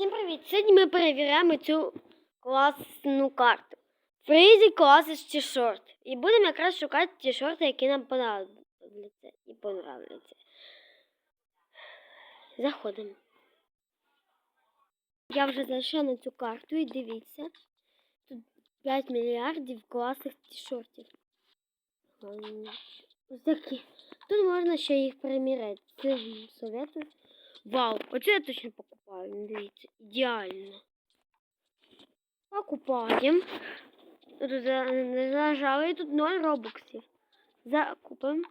Всім привіт! Сьогодні ми перевіряємо цю класну карту. Фрізі класиш ті шорт. І будемо якраз шукати ті шорти, які нам понравляться і понравляться. Заходимо. Я вже зайшла на цю карту і дивіться. Тут 5 мільярдів класних ті-шортів. Ось такі. Тут можна ще їх приміряти. Це советую. Вау, оце я точно покупаю. Ну, Дивіться, ідеально. Покупаємо. Тут за- не нажали, тут 0 робоксів. Закупимо.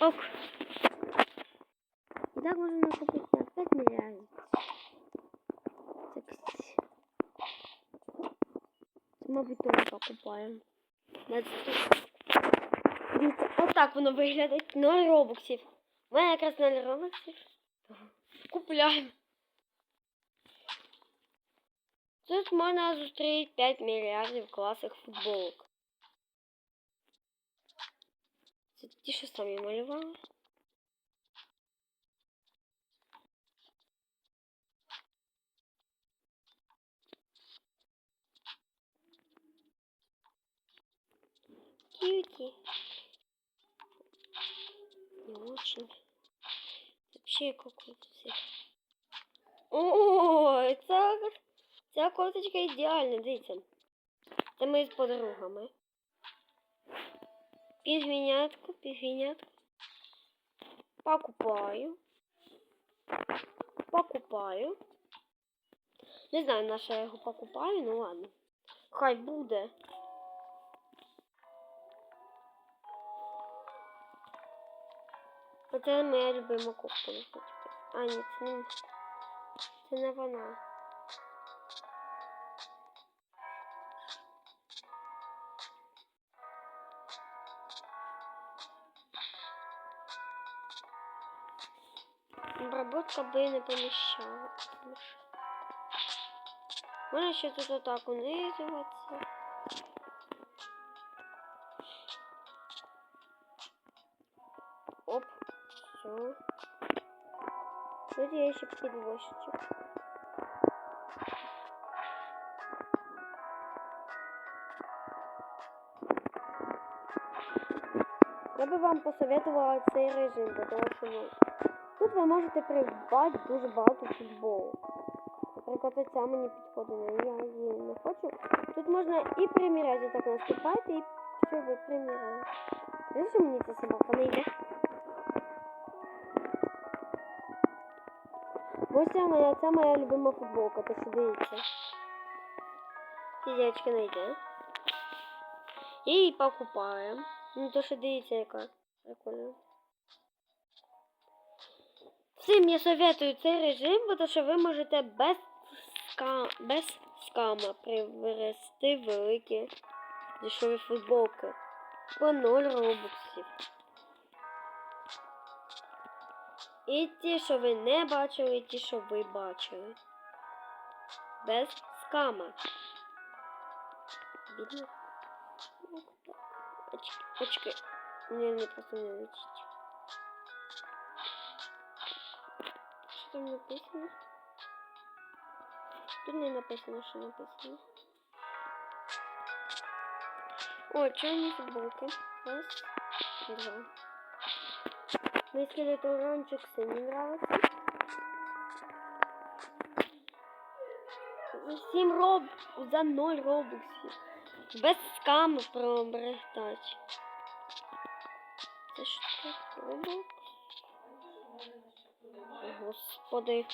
Ок. І так можна накупити на 5 мільярдів. Це, мабуть, теж покупаємо. Дивіться, отак воно виглядає. 0 робоксів. У мене якраз 0 робоксів. Купляємо. Тут можна зустріти 5 мільярдів класних футболок. Це ті, що самі малювали. Кьюти. Не очень. Какой-то цвет. О, ця, ця кофточка ідеальна, дивіться. Це ми з подругами. Пінгвінятку, пінгвінятку. Покупаю. Покупаю. Не знаю, на що я його покупаю, ну ладно. Хай буде. Оце моя любима кофта. виходить. А, ні, це не, це не вона. Обработка би не поміщала. Можна ще тут отак унизуватися. Все. Тут я еще подвозчик. Я би вам посоветувала цей режим, тому що ну, тут ви можете придбати дуже багато футболу. Наприклад, мені підходить, але я її не хочу. Тут можна і приміряти, так наступати, і все, ви приміряєте. Знаєш, мені ця собака не йде? Ось ця моя, це моя любима футболка, то що дивіться. Не. І її покупаємо. Ну то що дивіться, яка прикольна. Всім я советую цей режим, бо що ви можете без, ска... без скама приверести великі дешеві футболки. По 0 робоксів. І ті, що ви не бачили, і ті, що ви бачили. Без скама. Бідно. Очки. Очки. Не, не просто не лечить. Що там написано? Тут не написано, що написано. О, чорні футболки. Раз, два. Мой все не нравится. Сім роб за 0 робоксів. Без скаму пробрехтач. Це що таке? Робокс? Господи.